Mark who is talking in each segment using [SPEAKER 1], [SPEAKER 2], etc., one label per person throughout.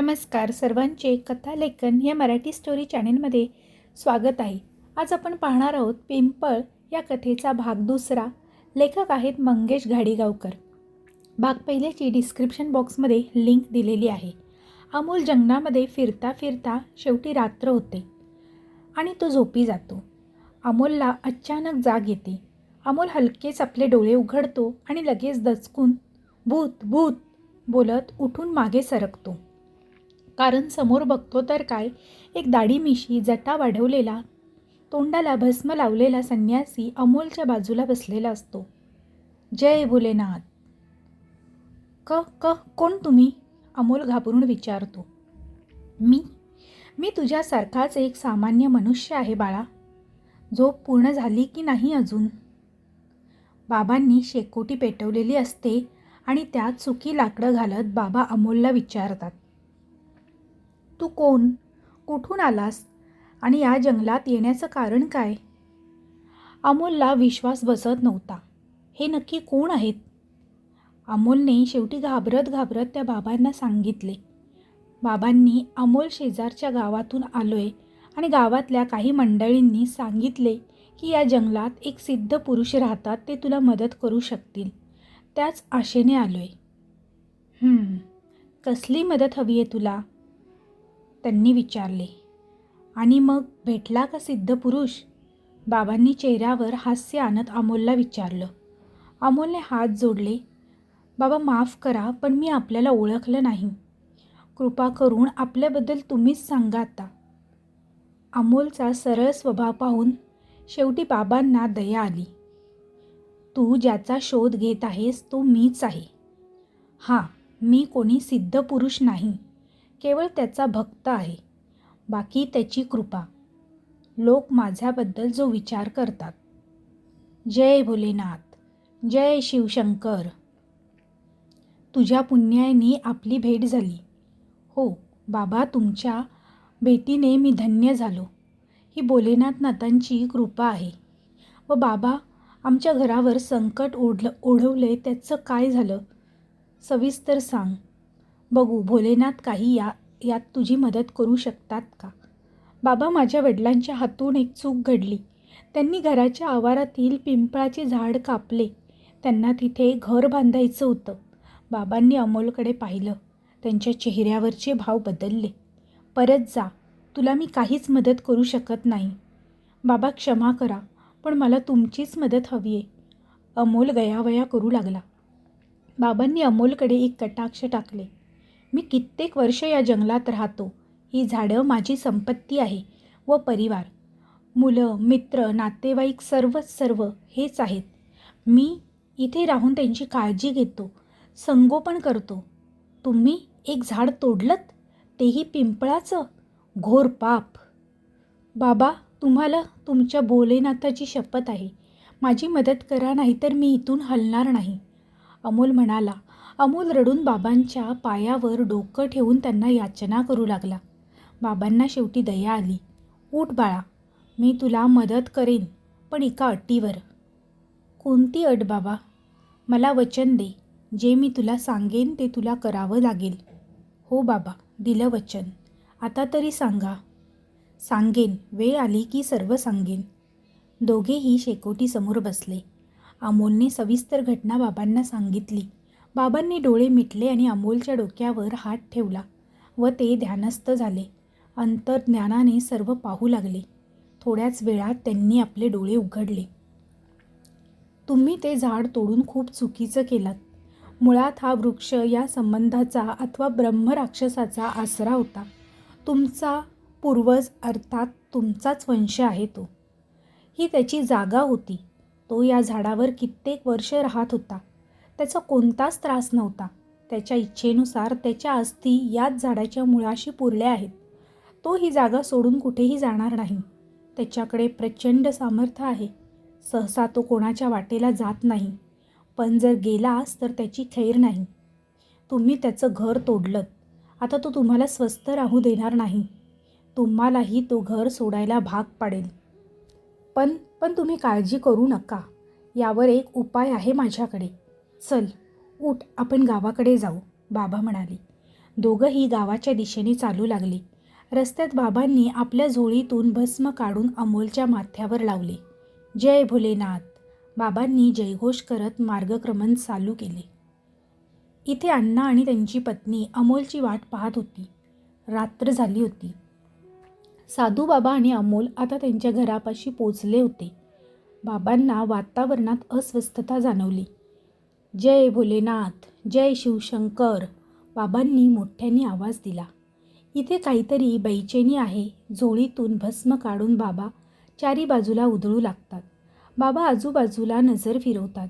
[SPEAKER 1] नमस्कार सर्वांचे कथालेखन या मराठी स्टोरी चॅनेलमध्ये स्वागत आहे. आज आपण पाहणार आहोत पिंपळ या कथेचा भाग दुसरा. लेखक आहेत मंगेश घाडीगावकर. भाग पहिल्याची डिस्क्रिप्शन बॉक्समध्ये लिंक दिलेली आहे. अमोल जंगलामध्ये फिरता फिरता शेवटी रात्र होते आणि तो झोपी जातो. अमोलला अचानक जाग येते. अमोल हलकेच आपले डोळे उघडतो आणि लगेच दचकून भूत भूत बोलत उठून मागे सरकतो. कारण समोर बघतो तर काय? एक दाढी मिशी जटा वाढवलेला तोंडाला भस्म लावलेला संन्यासी अमोलच्या बाजूला बसलेला असतो. जय भोलेनाथ. क क कोण तुम्ही? अमोल घाबरून विचारतो. मी? मी तुझ्यासारखाच एक सामान्य मनुष्य आहे बाळा. झोप पूर्ण झाली की नाही अजून? बाबांनी शेकोटी पेटवलेली असते आणि त्यात सुकी लाकडं घालत बाबा अमोलला विचारतात. तू कोण? कुठून आलास? आणि या जंगलात येण्याचं कारण काय? अमोलला विश्वास बसत नव्हता. हे नक्की कोण आहेत? अमोलने शेवटी घाबरत घाबरत त्या बाबांना सांगितले. बाबांनी अमोल शेजारच्या गावातून आलोय आणि गावातल्या काही मंडळींनी सांगितले की या जंगलात एक सिद्ध पुरुष राहतात ते तुला मदत करू शकतील. त्याच आशेने आलोय. आहे कसली मदत हवी आहे तुला? त्यांनी विचारले. आणि मग भेटला का सिद्ध पुरुष? बाबांनी चेहऱ्यावर हास्य आणत अमोलला विचारलं. अमोलने हात जोडले. बाबा माफ करा पण मी आपल्याला ओळखलं नाही. कृपा करून आपल्याबद्दल तुम्हीच सांगा आता. अमोलचा सरळ स्वभाव पाहून शेवटी बाबांना दया आली. तू ज्याचा शोध घेत आहेस तो मीच आहे. हां मी कोणी सिद्ध पुरुष नाही. केवळ त्याचा भक्त आहे. बाकी त्याची कृपा. लोक माझ्याबद्दल जो विचार करतात. जय भोलेनाथ. जय शिवशंकर. तुझ्या पुण्याने आपली भेट झाली. हो बाबा तुमच्या भेटीने मी धन्य झालो. ही भोलेनाथ नाथांची कृपा आहे. व बाबा आमच्या घरावर संकट ओढलं ओढवले त्याचं काय झालं? सविस्तर सांग. बघू भोलेनाथ काही या यात तुझी मदत करू शकतात का? बाबा माझ्या वडिलांच्या हातून एक चूक घडली. त्यांनी घराच्या आवारातील पिंपळाचे झाड कापले. त्यांना तिथे घर बांधायचं होतं. बाबांनी अमोलकडे पाहिलं. त्यांच्या चेहऱ्यावरचे भाव बदलले. परत जा. तुला मी काहीच मदत करू शकत नाही. बाबा क्षमा करा पण मला तुमचीच मदत हवी आहे. अमोल गयावया करू लागला. बाबांनी अमोलकडे एक कटाक्ष टाकले. मी कित्येक वर्ष या जंगलात राहतो. ही झाडं माझी संपत्ती आहे व परिवार. मुलं मित्र नातेवाईक सर्वच सर्व हेच आहेत. मी इथे राहून त्यांची काळजी घेतो संगोपन करतो. तुम्ही एक झाड तोडलत? तेही पिंपळाचं? घोर पाप. बाबा तुम्हाला तुमच्या भोलेनाथाची शपथ आहे. माझी मदत करा नाहीतर मी इथून हलणार नाही. अमोल म्हणाला अमोल रडून बाबांच्या पायावर डोकं ठेवून त्यांना याचना करू लागला. बाबांना शेवटी दया आली. उठ बाळा मी तुला मदत करेन पण एका अटीवर. कोणती अट बाबा? मला वचन दे. जे मी तुला सांगेन ते तुला करावं लागेल. हो बाबा दिलं वचन. आता तरी सांगा. सांगेन. वेळ आली की सर्व सांगेन. दोघेही शेकोटीसमोर बसले. अमोलने सविस्तर घटना बाबांना सांगितली. बाबांनी डोळे मिटले आणि अमोलच्या डोक्यावर हात ठेवला व ते ध्यानस्थ झाले. अंतर्ज्ञानाने सर्व पाहू लागले. थोड्याच वेळात त्यांनी आपले डोळे उघडले. तुम्ही ते झाड तोडून खूप चुकीचं केलात. मुळात हा वृक्ष या संबंधाचा अथवा ब्रह्मराक्षसाचा आसरा होता. तुमचा पूर्वज अर्थात तुमचाच वंश आहे तो. ही त्याची जागा होती. तो या झाडावर कित्येक वर्ष राहत होता. त्याचा कोणताच त्रास नव्हता. त्याच्या इच्छेनुसार त्याच्या अस्थी याच झाडाच्या मुळाशी पुरल्या आहेत. तो ही जागा सोडून कुठेही जाणार नाही. त्याच्याकडे प्रचंड सामर्थ्य आहे. सहसा तो कोणाच्या वाटेला जात नाही. पण जर गेलास तर त्याची खैर नाही. तुम्ही त्याचं घर तोडलं आता तो तुम्हाला स्वस्त राहू देणार नाही. तुम्हालाही तो घर सोडायला भाग पाडेल. पण पण तुम्ही काळजी करू नका. यावर एक उपाय आहे माझ्याकडे. चल उठ आपण गावाकडे जाऊ बाबा म्हणाले. दोघंही गावाच्या दिशेने चालू लागले. रस्त्यात बाबांनी आपल्या झोळीतून भस्म काढून अमोलच्या माथ्यावर लावले. जय भोलेनाथ. बाबांनी जयघोष करत मार्गक्रमण चालू केले. इथे अण्णा आणि त्यांची पत्नी अमोलची वाट पाहत होती. रात्र झाली होती. साधू बाबा आणि अमोल आता त्यांच्या घरापाशी पोचले होते. बाबांना वातावरणात अस्वस्थता जाणवली. जय भोलेनाथ जय शिवशंकर. बाबांनी मोठ्याने आवाज दिला. इथे काहीतरी बैचेनी आहे झोळीतून भस्म काढून बाबा चारी बाजूला उधळू लागतात. बाबा आजूबाजूला नजर फिरवतात.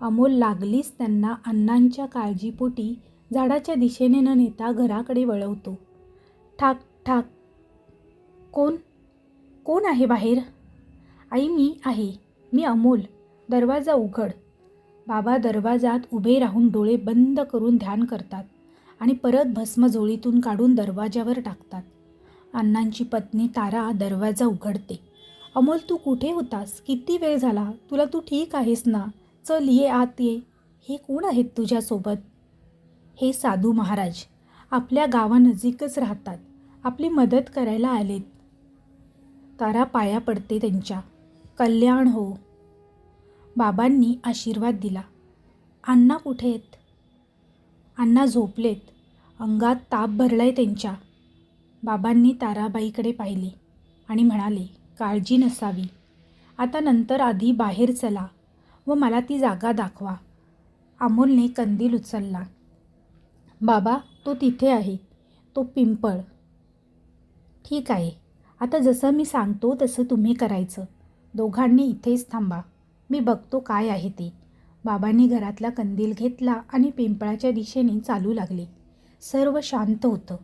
[SPEAKER 1] अमोल लागलीच त्यांना अण्णांच्या काळजीपोटी झाडाच्या दिशेने न नेता घराकडे वळवतो. ठाक ठाक. कोण? कोण आहे बाहेर? आई मी आहे. मी अमोल. दरवाजा उघड. बाबा दरवाजात उभे राहून डोळे बंद करून ध्यान करतात आणि परत भस्म झोळीतून काढून दरवाजावर टाकतात. अण्णांची पत्नी तारा दरवाजा उघडते. अमोल तू कुठे होतास? किती वेळ झाला? तुला तू ठीक आहेस ना? चल ये आत ये. हे कोण आहेत तुझ्यासोबत? हे साधू महाराज. आपल्या गावानजीकच राहतात. आपली मदत करायला आलेत. तारा पाया पडते त्यांच्या. कल्याण हो. बाबांनी आशीर्वाद दिला. अण्णा कुठे आहेत? अण्णा झोपलेत. अंगात ताप भरलाय त्यांच्या. बाबांनी ताराबाईकडे पाहिले आणि म्हणाले काळजी नसावी. आता नंतर आधी बाहेर चला व मला ती जागा दाखवा. अमोलने कंदील उचलला. बाबा तो तिथे आहे. तो पिंपळ. ठीक आहे. आता जसं मी सांगतो तसं तुम्ही करायचं. दोघांनी इथेच थांबा. मी बघतो काय आहे ते. बाबांनी घरातला कंदील घेतला आणि पिंपळाच्या दिशेने चालू लागले. सर्व शांत होतं.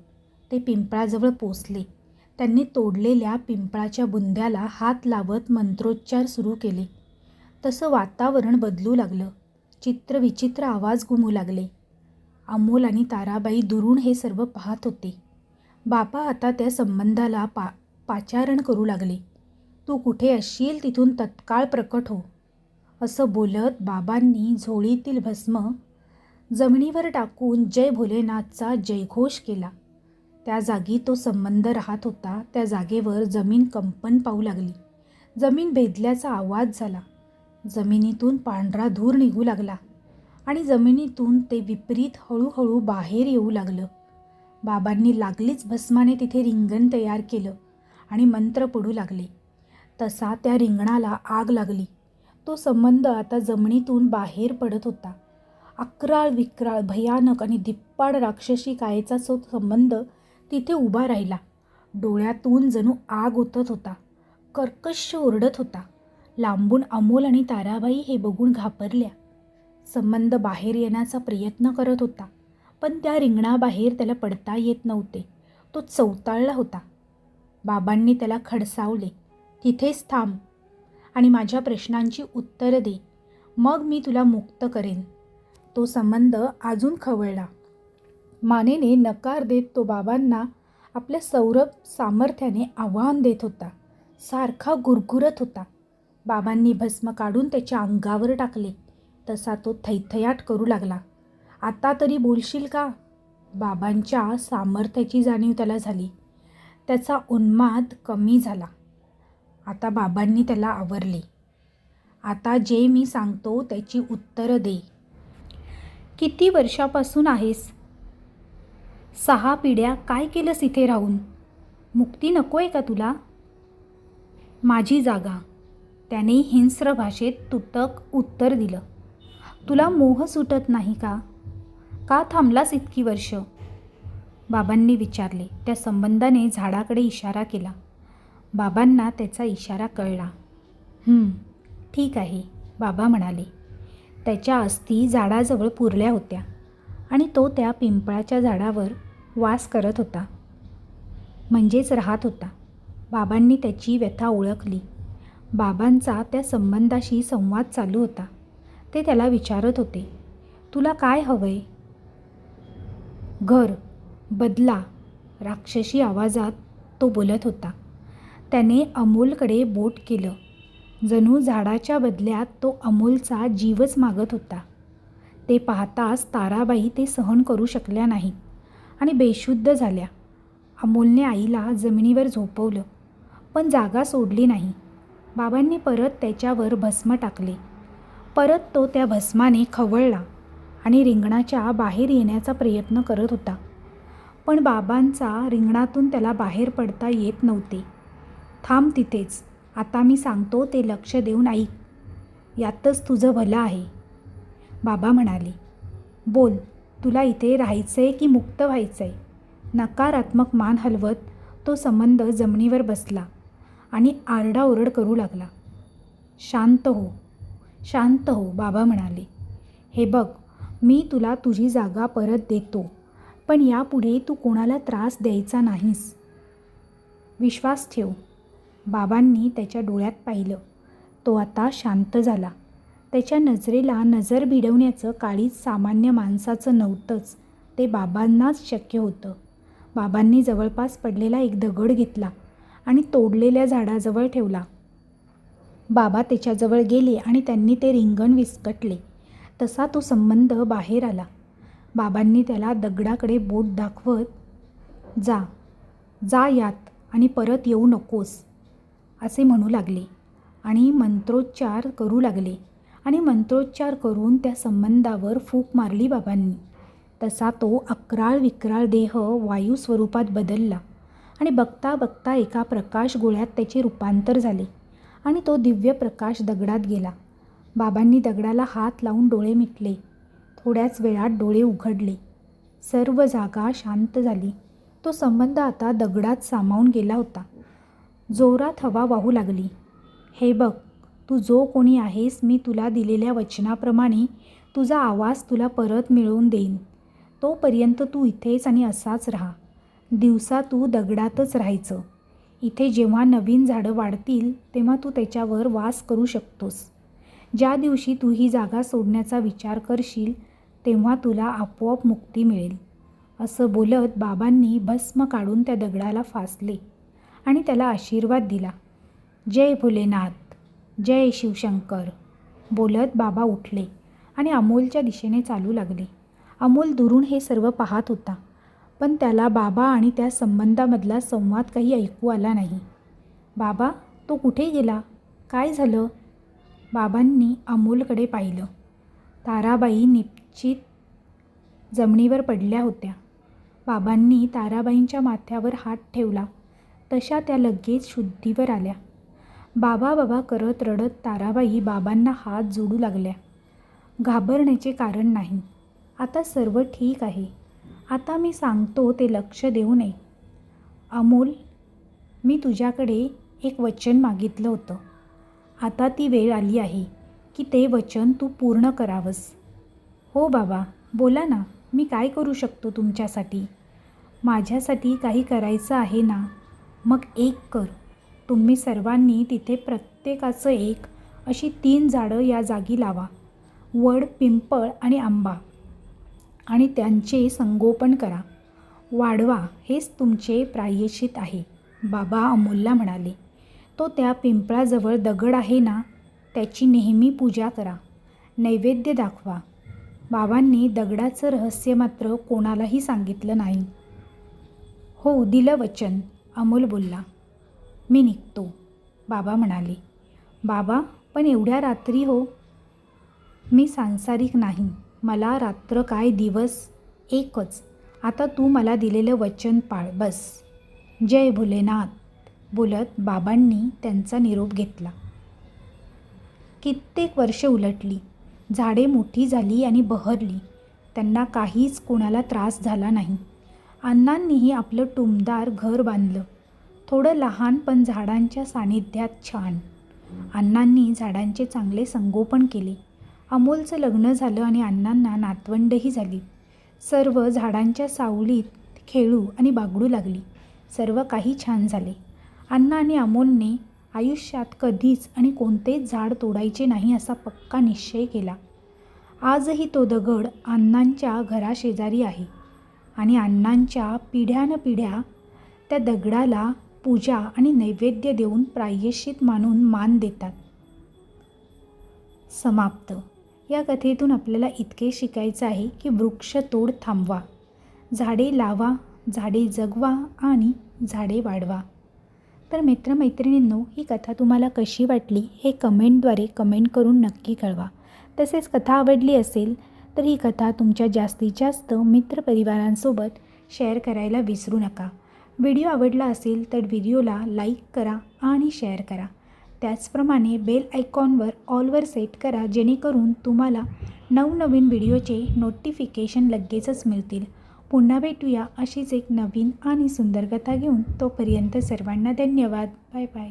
[SPEAKER 1] ते पिंपळाजवळ पोचले. त्यांनी तोडलेल्या पिंपळाच्या बुंद्याला हात लावत मंत्रोच्चार सुरू केले. तसं वातावरण बदलू लागलं. चित्र विचित्र आवाज घुमू लागले. अमोल आणि ताराबाई दुरून हे सर्व पाहत होते. बापा आता त्या संबंधाला पा पाचारण करू लागले. तू कुठे असशील तिथून तत्काळ प्रकट हो. असं बोलत बाबांनी झोळीतील भस्म जमिनीवर टाकून जय भोलेनाथचा जयघोष केला. त्या जागी तो संबंध राहत होता. त्या जागेवर जमीन कंपन पाहू लागली. जमीन भेदल्याचा आवाज झाला. जमिनीतून पांढरा धूर निघू लागला आणि जमिनीतून ते विपरीत हळूहळू बाहेर येऊ लागलं. बाबांनी लागलीच भस्माने तिथे रिंगण तयार केलं आणि मंत्र पडू लागले. तसा त्या रिंगणाला आग लागली. तो संबंध आता जमिनीतून बाहेर पडत होता. अकराळ विक्राळ भयानक आणि धिप्पाड राक्षसी कायेचा तो संबंध तिथे उभा राहिला. डोळ्यातून जणू आग ओतत होता. कर्कश ओरडत होता. लांबून अमोल आणि ताराबाई हे बघून घाबरल्या. संबंध बाहेर येण्याचा प्रयत्न करत होता पण त्या रिंगणाबाहेर त्याला पडता येत नव्हते. तो चवताळला होता. बाबांनी त्याला खडसावले. तिथेच थांब. आणि माझ्या प्रश्नांची उत्तरं दे. मग मी तुला मुक्त करेन. तो संबंध अजून खवळला. मानेने नकार देत तो बाबांना आपल्या सौरभ सामर्थ्याने आव्हान देत होता. सारखा गुरगुरत होता. बाबांनी भस्म काढून त्याच्या अंगावर टाकले. तसा तो थैथयाट करू लागला. आता तरी बोलशील का? बाबांच्या सामर्थ्याची जाणीव त्याला झाली. त्याचा उन्माद कमी झाला. आता बाबांनी त्याला आवरले. आता जे मी सांगतो त्याची उत्तरं दे. किती वर्षापासून आहेस? सहा पिढ्या काय केलंस इथे राहून? मुक्ती नको आहे का तुला? माझी जागा. त्याने हिंस्र भाषेत तुटक उत्तर दिलं. तुला मोह सुटत नाही का? का थांबलास इतकी वर्ष? बाबांनी विचारले. त्या संबंधाने झाडाकडे इशारा केला. बाबांना त्याचा इशारा कळला. ठीक आहे बाबा म्हणाले. त्याच्या अस्थी झाडाजवळ पुरल्या होत्या आणि तो त्या पिंपळाच्या झाडावर वास करत होता. म्हणजेच राहत होता. बाबांनी त्याची व्यथा ओळखली. बाबांचा त्या संबंधाशी संवाद चालू होता. ते त्याला विचारत होते तुला काय हवंय? घर बदला राक्षसी आवाजात तो बोलत होता. त्याने अमोलकडे बोट केलं. जणू झाडाच्या बदल्यात तो अमोलचा जीवच मागत होता. ते पाहताच ताराबाई ते सहन करू शकल्या नाहीत आणि बेशुद्ध झाल्या. अमोलने आईला जमिनीवर झोपवलं पण जागा सोडली नाही. बाबांनी परत त्याच्यावर भस्म टाकले. परत तो त्या भस्माने खवळला आणि रिंगणाच्या बाहेर येण्याचा प्रयत्न करत होता. पण बाबांचा रिंगणातून त्याला बाहेर पडता येत नव्हते. थांब तिथेच. आता मी सांगतो ते लक्ष देऊन ऐक यातच तुझं भलं आहे. बाबा म्हणाले बोल तुला इथे राहायचं आहे की मुक्त व्हायचं आहे नकारात्मक मान हलवत तो संबंध जमिनीवर बसला आणि आरडाओरड करू लागला. शांत हो शांत हो बाबा म्हणाले. हे बघ मी तुला तुझी जागा परत देतो पण यापुढे तू कोणाला त्रास द्यायचा नाहीस. विश्वास ठेव. बाबांनी त्याच्या डोळ्यात पाहिलं. तो आता शांत झाला. त्याच्या नजरेला नजर भिडवण्याचं काळीच सामान्य माणसाचं नव्हतंच. ते बाबांनाच शक्य होतं. बाबांनी जवळपास पडलेला एक दगड घेतला आणि तोडलेल्या झाडाजवळ ठेवला. बाबा त्याच्याजवळ गेले आणि त्यांनी ते रिंगण विस्कटले. तसा तो संबंध बाहेर आला. बाबांनी त्याला दगडाकडे बोट दाखवत जा जा यात आणि परत येऊ नकोस. असे म्हणू लागले आणि मंत्रोच्चार करू लागले आणि मंत्रोच्चार करून त्या संबंधावर फूक मारली बाबांनी. तसा तो अकराळ विक्राळ देह वायू स्वरूपात बदलला आणि बघता बघता एका प्रकाश गोळ्यात त्याचे रूपांतर झाले आणि तो दिव्य प्रकाश दगडात गेला. बाबांनी दगडाला हात लावून डोळे मिटले. थोड्याच वेळात डोळे उघडले. सर्व जागा शांत झाली. तो संबंध आता दगडात सामावून गेला होता. जोरात हवा वाहू लागली. हे बघ तू जो कोणी आहेस मी तुला दिलेल्या वचनाप्रमाणे तुझा आवाज तुला परत मिळवून देईन. तोपर्यंत तू इथेच आणि असाच राहा. दिवसा तू दगडातच राहायचं. इथे जेव्हा नवीन झाडं वाढतील तेव्हा तू त्याच्यावर वास करू शकतोस. ज्या दिवशी तू ही जागा सोडण्याचा विचार करशील तेव्हा तुला आपोआप मुक्ती मिळेल. असं बोलत बाबांनी भस्म काढून त्या दगडाला फासले. आणि त्याला आशीर्वाद दिला. जय भोलेनाथ जय शिवशंकर बोलत बाबा उठले आणि अमोलच्या दिशेने चालू लागले. अमोल दुरून हे सर्व पाहत होता पण त्याला बाबा आणि त्या संबंधामधला संवाद काही ऐकू आला नाही. बाबा तो कुठे गेला? काय झालं? बाबांनी अमोलकडे पाहिलं. ताराबाई निश्चित जमिनीवर पडल्या होत्या. बाबांनी ताराबाईंच्या माथ्यावर हात ठेवला. तशा त्या लगेच शुद्धीवर आल्या. बाबा बाबा करत रडत ताराबाई बाबांना हात जोडू लागल्या. घाबरण्याचे कारण नाही. आता सर्व ठीक आहे. आता मी सांगतो ते लक्ष देऊ नये. अमोल मी तुझ्याकडे एक वचन मागितलं होतं. आता ती वेळ आली आहे की ते वचन तू पूर्ण करावंस. हो बाबा बोला ना मी काय करू शकतो तुमच्यासाठी? माझ्यासाठी काही करायचं आहे ना? मग एक कर. तुम्ही सर्वांनी तिथे प्रत्येकाचं एक अशी तीन झाडं या जागी लावा. वड पिंपळ आणि आंबा. आणि त्यांचे संगोपन करा. वाढवा हेच तुमचे प्रायश्चित आहे. बाबा अमोलला म्हणाले. तो त्या पिंपळाजवळ दगड आहे ना? त्याची नेहमी पूजा करा. नैवेद्य दाखवा. बाबांनी दगडाचं रहस्य मात्र कोणालाही सांगितलं नाही. हो दिलं वचन. अमोल बोलला मी निघतो. बाबा म्हणाले बाबा पण एवढ्या रात्री हो. मी सांसारिक नाही. मला रात्र काय दिवस? एकच. आता तू मला दिलेलं वचन पाळ बस. जय भोलेनाथ बोलत बाबांनी त्यांचा निरोप घेतला. कित्येक वर्ष उलटली. झाडे मोठी झाली आणि बहरली. त्यांना काहीच कोणाला त्रास झाला नाही. अण्णांनीही आपलं टुमदार घर बांधलं. थोडं लहान पण झाडांच्या सानिध्यात छान. अण्णांनी झाडांचे चांगले संगोपन केले. अमोलचं लग्न झालं आणि अण्णांना नातवंडही झाली. सर्व झाडांच्या सावलीत खेळू आणि बागडू लागली. सर्व काही छान झाले. अण्णा आणि अमोलने आयुष्यात कधीच आणि कोणतेच झाड तोडायचे नाही असा पक्का निश्चय केला. आजही तो दगड अण्णांच्या घराशेजारी आहे. आणि अण्णांच्या पिढ्यान पिढ्या त्या दगडाला पूजा आणि नैवेद्य देऊन प्रायश्चित मानून मान देतात. समाप्त. या कथेतून आपल्याला इतके शिकायचं आहे की वृक्षतोड थांबवा. झाडे लावा झाडे जगवा आणि झाडे वाढवा. तर मित्रमैत्रिणींनो ही कथा तुम्हाला कशी वाटली हे कमेंटद्वारे कमेंट करून नक्की कळवा. तसेच कथा आवडली असेल तर ही कथा तुमच्या जास्तीत जास्त मित्रपरिवारांसोबत शेअर करायला विसरू नका. व्हिडिओ आवडला असेल तर व्हिडिओला लाईक करा आणि शेअर करा. त्याचप्रमाणे बेल आयकॉनवर ऑलवर सेट करा जेणेकरून तुम्हाला नवनवीन व्हिडिओचे नोटिफिकेशन लगेचच मिळतील. पुन्हा भेटूया अशीच एक नवीन आणि सुंदर कथा घेऊन. तोपर्यंत सर्वांना धन्यवाद. Bye bye